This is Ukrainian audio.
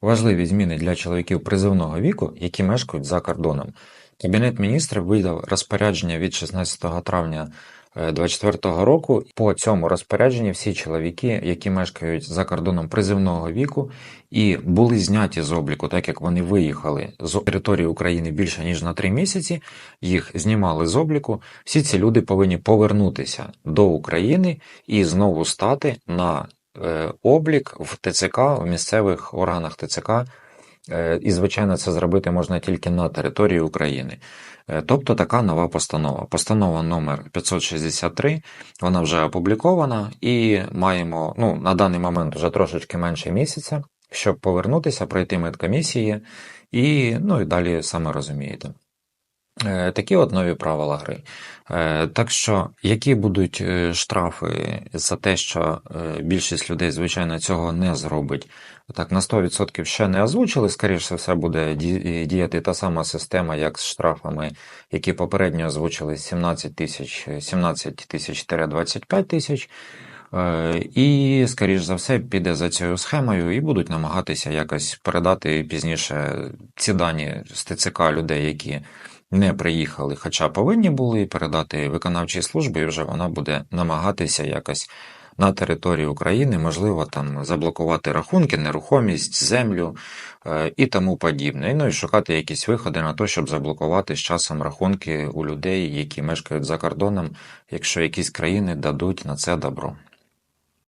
Важливі зміни для чоловіків призовного віку, які мешкають за кордоном. Кабінет міністрів видав розпорядження від 16 травня 2024 року. По цьому розпорядженні всі чоловіки, які мешкають за кордоном призивного віку і були зняті з обліку, так як вони виїхали з території України більше ніж на 3 місяці, їх знімали з обліку. Всі ці люди повинні повернутися до України і знову стати на е, облік в ТЦК, в місцевих органах ТЦК. Е, І, звичайно, це зробити можна тільки на території України. Е, Тобто така нова постанова. Постанова номер 563, вона вже опублікована, і маємо ну, на даний момент вже трошечки менше місяця, щоб повернутися, пройти медкомісії, і, ну, і далі саме розумієте. Е, Такі от нові правила гри. Е, Так що, які будуть е, штрафи за те, що більшість людей, звичайно, цього не зробить, так на 100% ще не озвучили. Скоріше все буде діяти та сама система, як з штрафами, які попередньо озвучили 17 тисяч, 17 тисяч 25 тисяч. І, скоріш за все, піде за цією схемою і будуть намагатися якось передати пізніше ці дані з ТЦК людей, які не приїхали, хоча повинні були передати виконавчій службі, і вже вона буде намагатися якось на території України, можливо, там заблокувати рахунки, нерухомість, землю е, і тому подібне. Ну і шукати якісь виходи на те, щоб заблокувати з часом рахунки у людей, які мешкають за кордоном, якщо якісь країни дадуть на це добро.